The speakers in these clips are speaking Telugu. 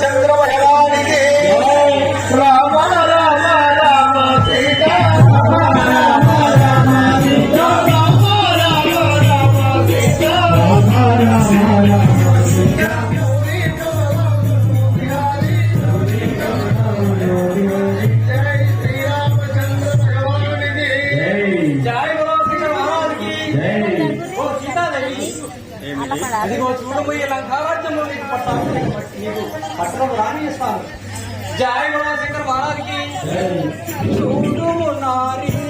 先跟我来。जय गुरा शिकर महाराज की? नारी।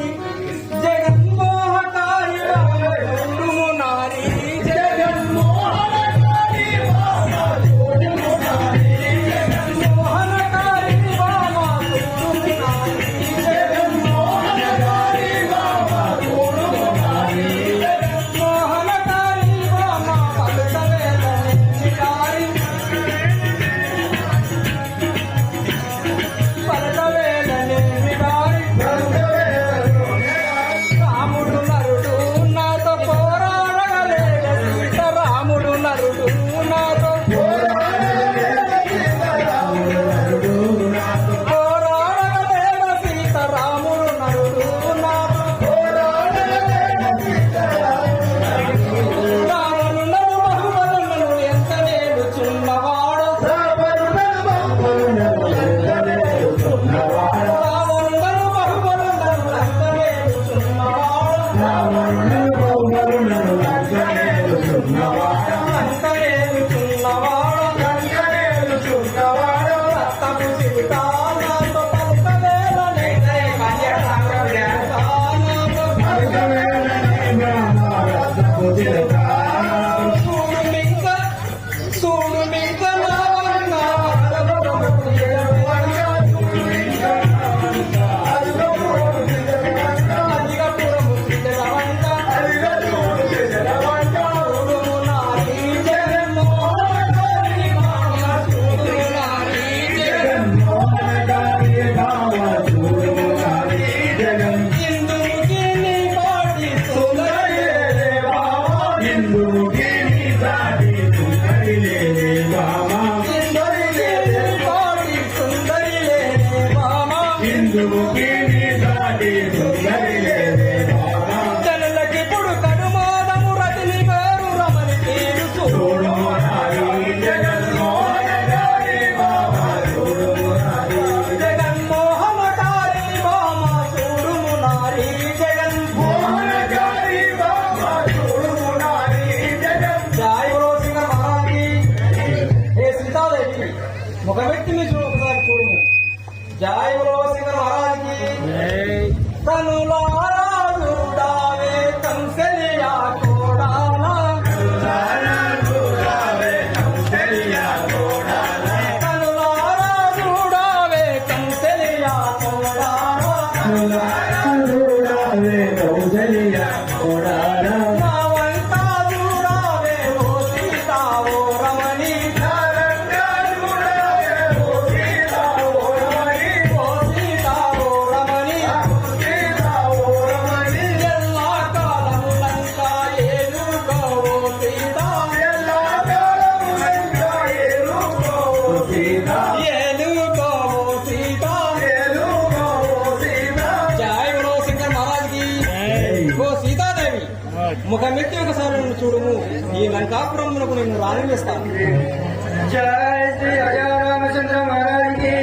జయ శ్రీ అజారామచంద్ర మహారాజుకి.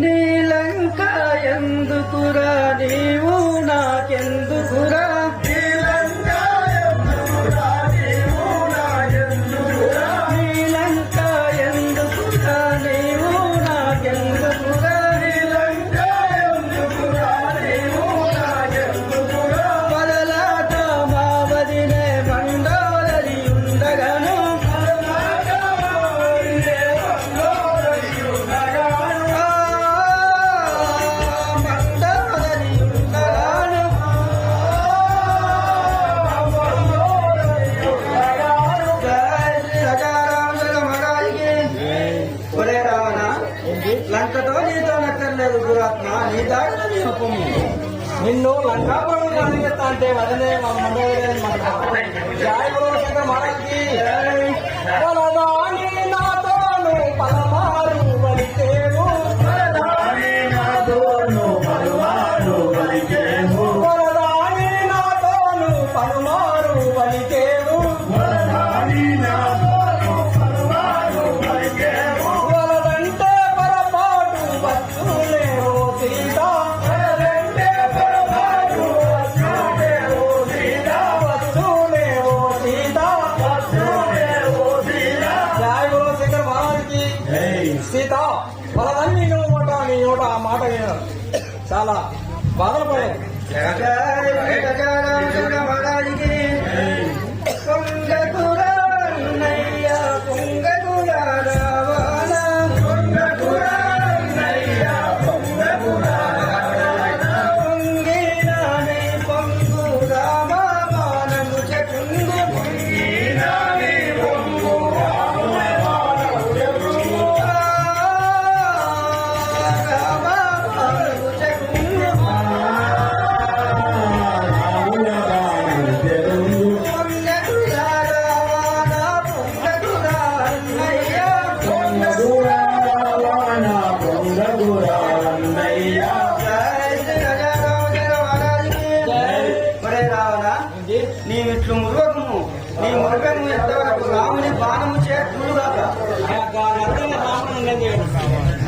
నీలంక ఎందుకురా నీ నిన్ను లంకాపురంకి అడిగేస్తా అంటే అదనే మా మండలి జాయపురం శాఖ మారానికి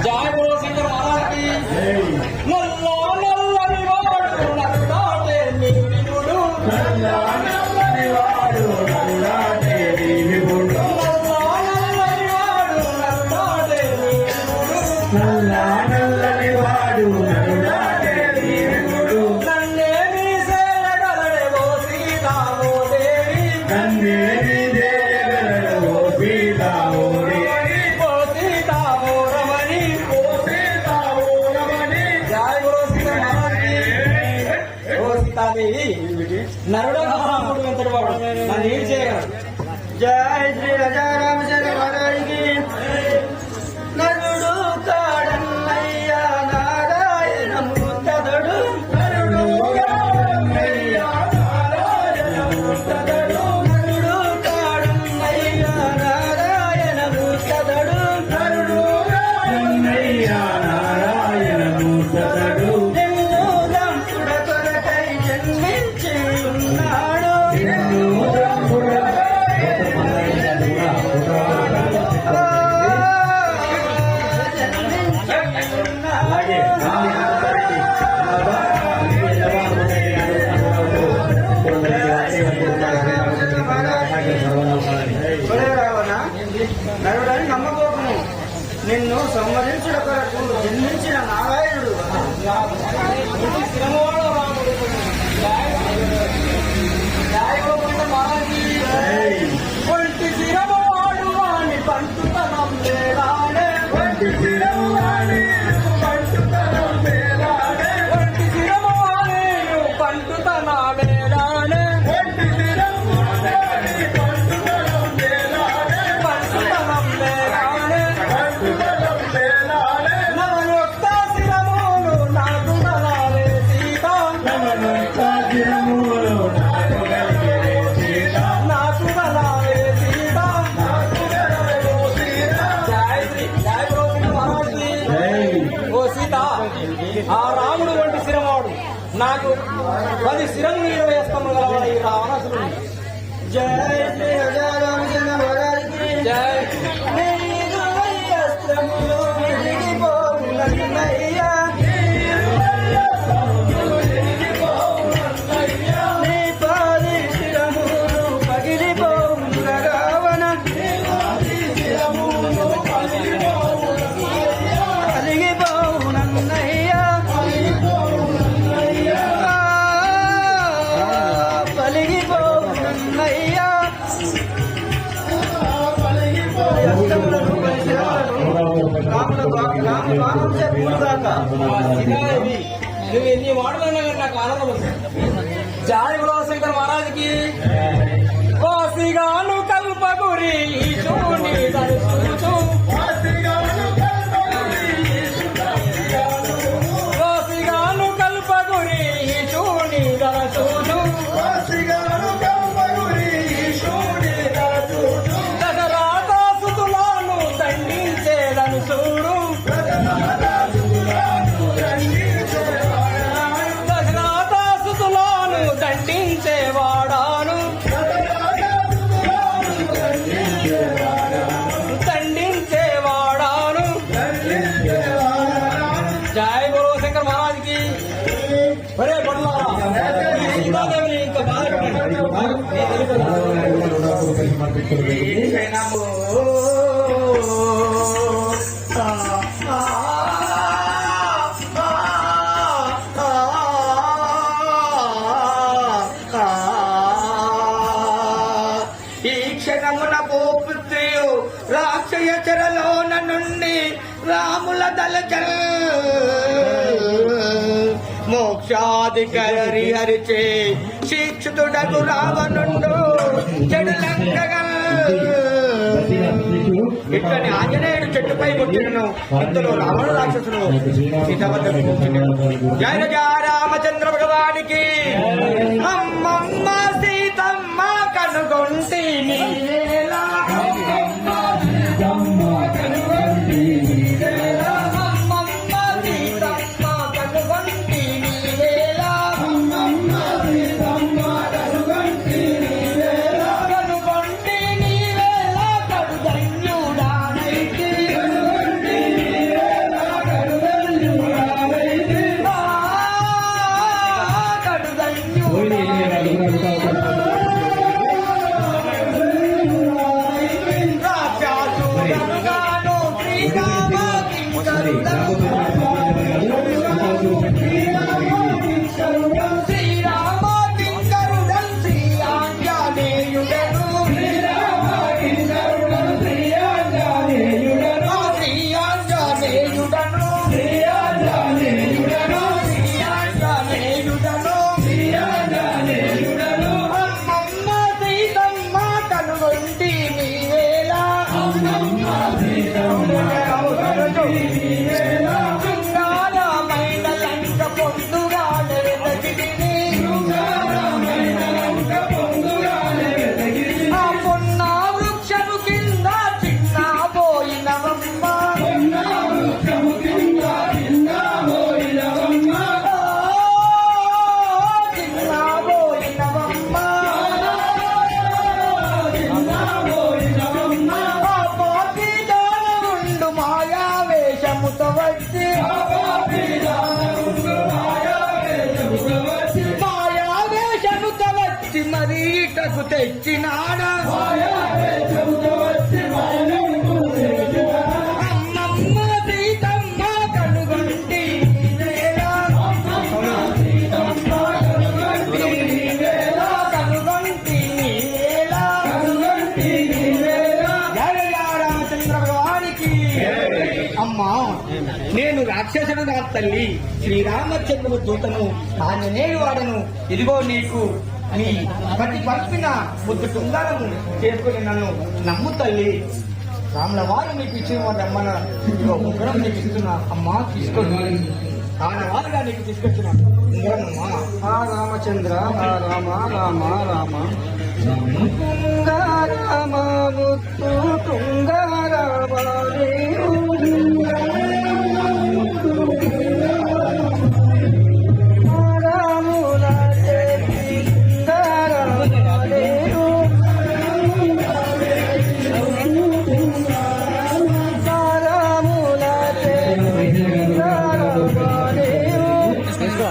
జాయ్ అక్షయ చెరలోన నుండి రాముల దళచల్ మోక్షాధికారి హరిచే శిక్షితుడకు రావనుండు చెడులంకగా ఇట్లని ఆంజనేయుడు చెట్టుపై కొట్టినను ఇందులో రావణ రాక్షసుడు సీత వద్దకు జయ జయ రామచంద్ర భగవానికి. అమ్మమ్మ. సీతమ్మ రాక్షసుడుగా తల్లి. శ్రీరామచంద్రుడు దూతను ఆంజనేయుడు వాడను ఇదిగో నీకు నీ ప్రతి పంపిన ముద్దు తుంగారము చేసుకుని నన్ను నమ్ము తల్లి. రాముల వారు మీకు ఇచ్చిన రమ్మన. ఇదిగో ఉంగరం నీకు ఇస్తున్నా. అమ్మా తీసుకొని. ఆయన వారుగా నీకు తీసుకొచ్చిన ఆ రామచంద్ర ఆ రామ రామ రామ. తుంగారామ ముత్తు తుంగారామ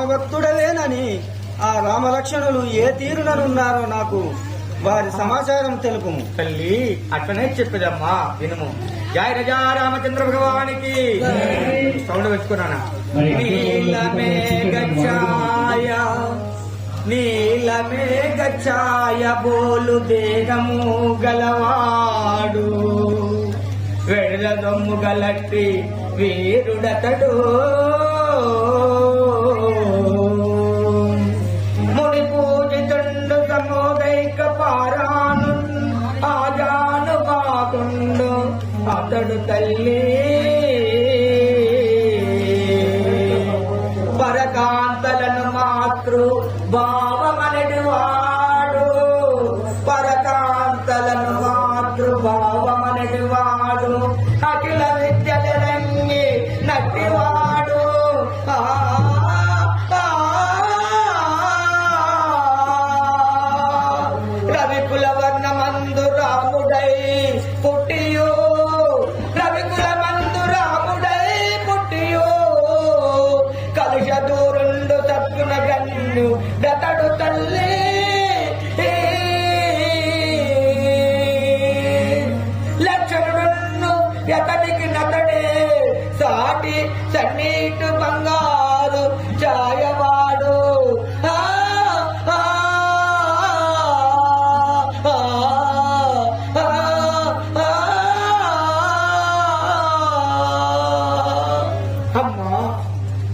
రామభక్తుడలేనని ఆ రామలక్ష్మణులు ఏ తీరుననున్నారో నాకు వారి సమాచారం తెలుపు తల్లి అట్లనే చెప్పేదమ్మా వినుము. జయ రజా రామచంద్ర భగవానికి. సౌండ్ పెట్టుకున్నానా? నీలమే గచ్చాయ నీలమే గచ్చాయ బోలు దేహము గలవాడు. వెడల దొమ్ము గలట్టి వీరుడతడు.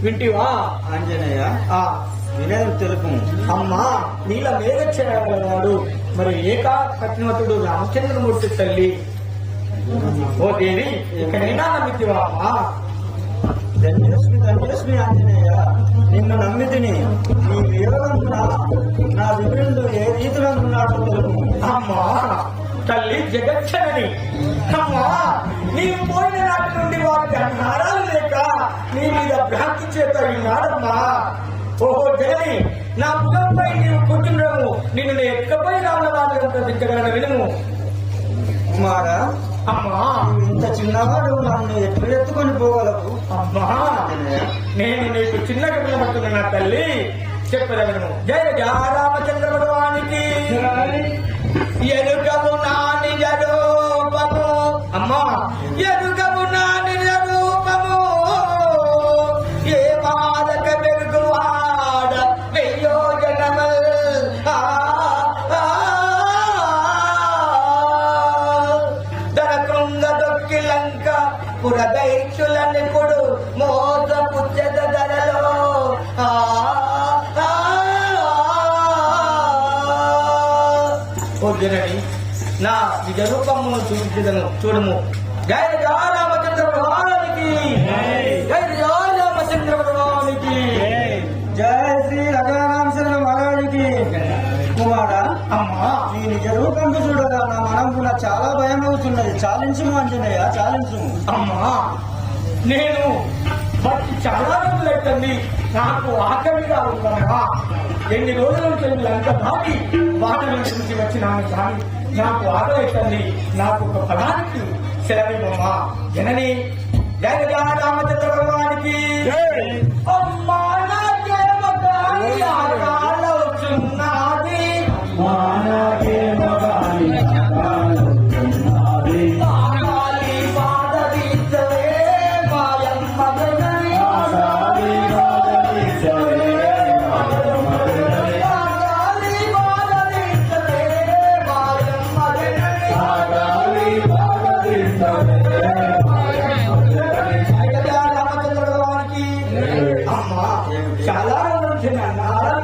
వింటివా? ఆంజనేయ ఆ. వినయం తెలుపుము అమ్మా నీల మేఘ చేయగలవాడు మరి ఏకా పత్నివతుడు రామచంద్రమూర్తి తల్లి. ఓ దేవి ఇక్కడైనా నమ్మితివా అమ్మా? ధన్యలక్ష్మి ధన్యలక్ష్మి ఆంజనేయ. నిన్ను నమ్మితిని. నీ వీరవంతున నా విభుడు ఏ రీతిలో ఉన్నాడో తెలుపుము అమ్మా తల్లి జగచ్చని అమ్మా నీవు పోయిన నాటి నుండి వారికి అన్నారాలు లేక నీ మీద భ్రాంతి చేత ఈనాడమ్మా ఓహో జగని నా ముఖంపై నీవు కూర్చుండము. నిన్ను నేను ఎక్కపై రావణ వాళ్ళు ప్రతించగలను వినుము. కుమారా అమ్మా. ఇంత చిన్నవాడు నన్ను ఎట్లు ఎత్తుకొని పోగలవు అమ్మా. నేను నీకు చిన్నగా పిలబడుతున్నా నా తల్లి? చెప్పదగను జయ జయ రామచంద్ర భగవానికి. ఎరుగము నా నిజ చూపించదను చూడము. జయ జయ రామచంద్ర భగవానికి జయ జయ రామచంద్ర భగవానికి జయ శ్రీ రఘురామచంద్ర భగవానికి కుమారా అమ్మా నీ నిజ రూపం చూడగా నా మనమున చాలా భయం అవుతున్నది చాలించుము ఆంజనేయ చాలించుము. అమ్మా నేను బట్టి చాలా రోజులు నాకు ఆకలిగా ఉందమ్మా ఎన్ని రోజుల నుంచి లంక దాటి బాటల నుంచి వచ్చినాను కానీ నాకు ఆకలి అవుతుంది నాకు ఒక ఫలానికి సెలవివ్వమ్మా. జనని జయ జయ రామచంద్ర భగవానికి. అమ్మా. చాలా రోజుల నుంచి నా నారం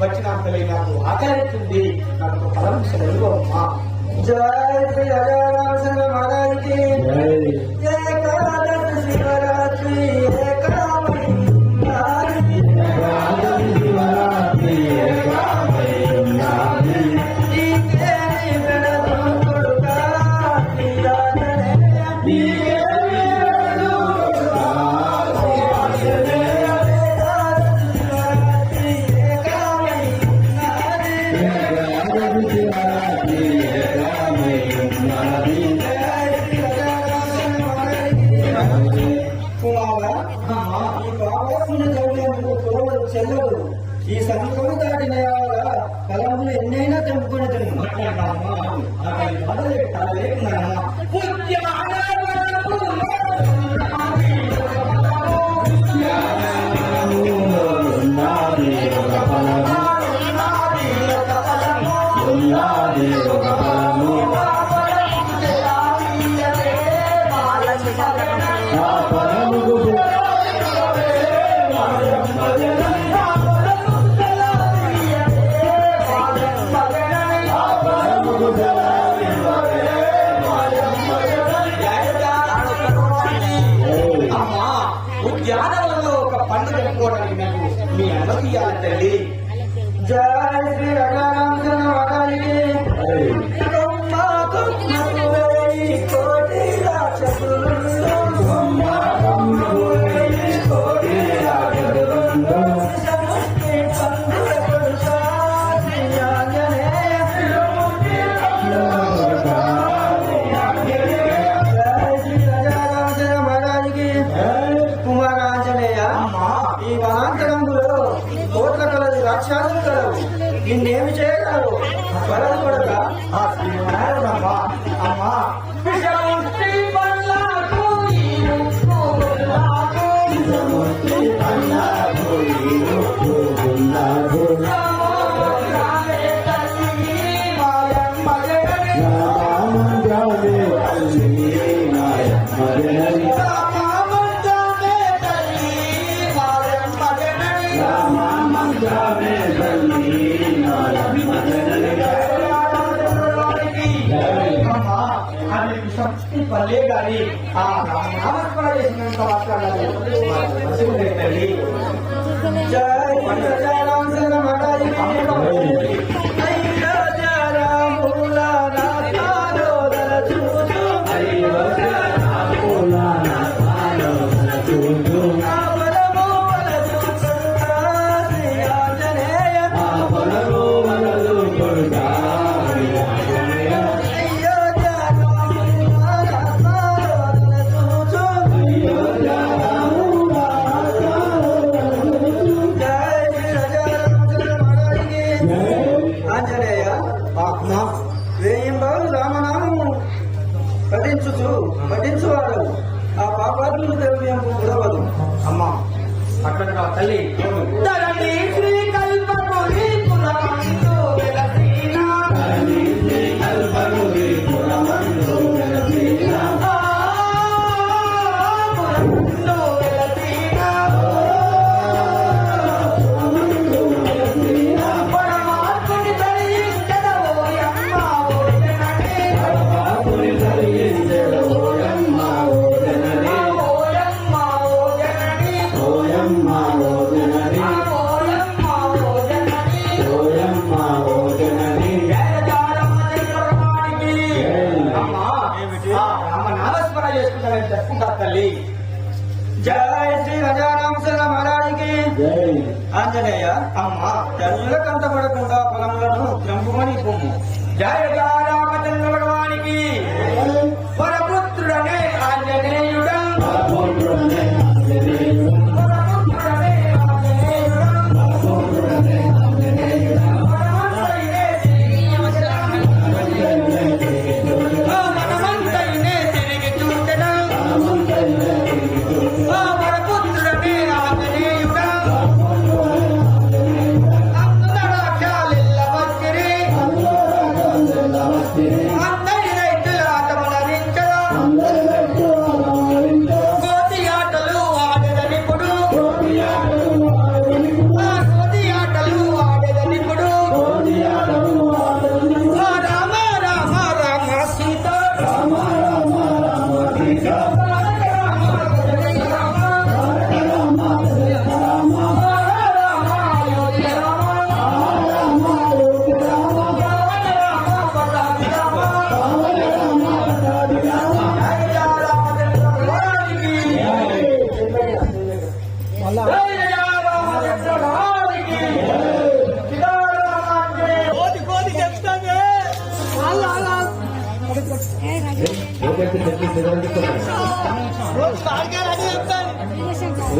వచ్చిన తల్లి నాకు ఆకలిస్తుంది. నాకు ఫలం సెలవు అమ్మా. జయ శ్రీ రఘురామచంద్ర మహారాజుకి. చెల్లవు ఈ సముఖము దాటిన కలములు ఎన్నైనా తెంపుకొని తిరుగు మాట్లాడమ్మా కానీ ఆ నామస్మరణ చేసినంత మాత్రాలు జయ పంచచారాంశ మాతాజీ అమృతం తల్లి అమ్మ అక్కడ తల్లి ஆஞ்சநேயர் அம்மா தெல்ல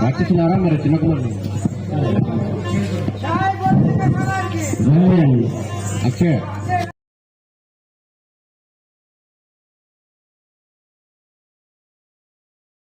రాక్షసులారా మరి చిన్న కుమారుని అక్షయ్.